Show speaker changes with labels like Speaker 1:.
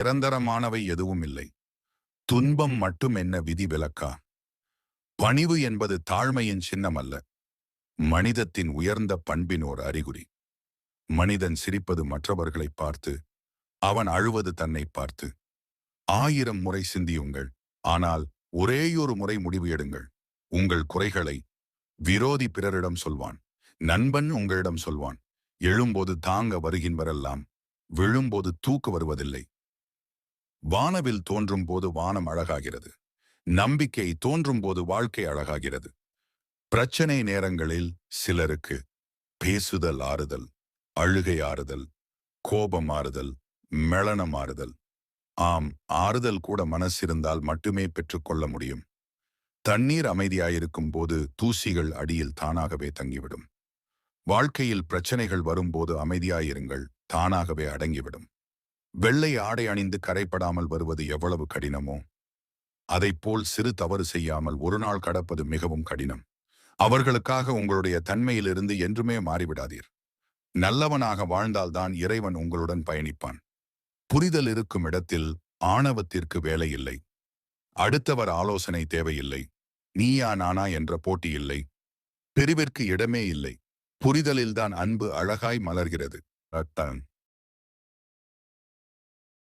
Speaker 1: நிரந்தரமானவை எதுவும் இல்லை. துன்பம் மட்டும் என்ன விதி விலக்கா? பணிவு என்பது தாழ்மையின் சின்னம் அல்ல. மனிதத்தின் உயர்ந்த பண்பின் ஒரு அறிகுறி. மனிதன் சிரிப்பது மற்றவர்களை பார்த்து அவன் அழுவது தன்னை பார்த்து. ஆயிரம் முறை சிந்தியுங்கள் ஆனால் ஒரேயொரு முறை முடிவு எடுங்கள். உங்கள் குறைகளை விரோதி பிறரிடம் சொல்வான். நண்பன் உங்களிடம் சொல்வான். எழும்போது தாங்க வருகின்றவரெல்லாம் விழும்போது தூக்க வருவதில்லை. வானவில் தோன்றும் போது வானம் அழகாகிறது. நம்பிக்கை தோன்றும் போது வாழ்க்கை அழகாகிறது. பிரச்சனை நேரங்களில் சிலருக்கு பேசுதல் ஆறுதல் அழுகை ஆறுதல் கோபம் ஆறுதல் மெளனம் ஆறுதல். ஆம் ஆறுதல் கூட மனசிருந்தால் மட்டுமே பெற்றுக்கொள்ள முடியும். தண்ணீர் அமைதியாயிருக்கும் போது தூசிகள் அடியில் தானாகவே தங்கிவிடும். வாழ்க்கையில் பிரச்சனைகள் வரும்போது அமைதியாயிருங்கள் தானாகவே அடங்கிவிடும். வெள்ளை ஆடை அணிந்து கரைப்படாமல் வருவது எவ்வளவு கடினமோ அதைப்போல் சிறு தவறு செய்யாமல் ஒரு நாள் கடப்பது மிகவும் கடினம். அவர்களுக்காக உங்களுடைய தன்மையிலிருந்து என்றுமே மாறிவிடாதீர். நல்லவனாக வாழ்ந்தால்தான் இறைவன் உங்களுடன் பயணிப்பான். புரிதல் இருக்கும் இடத்தில் ஆணவத்திற்கு வேலை இல்லை. அடுத்தவர் ஆலோசனை தேவையில்லை. நீயா நானா என்ற போட்டி இல்லை. பிரிவிற்கு இடமே இல்லை. புரிதலில்தான் அன்பு அழகாய் மலர்கிறது. ரத்தம்.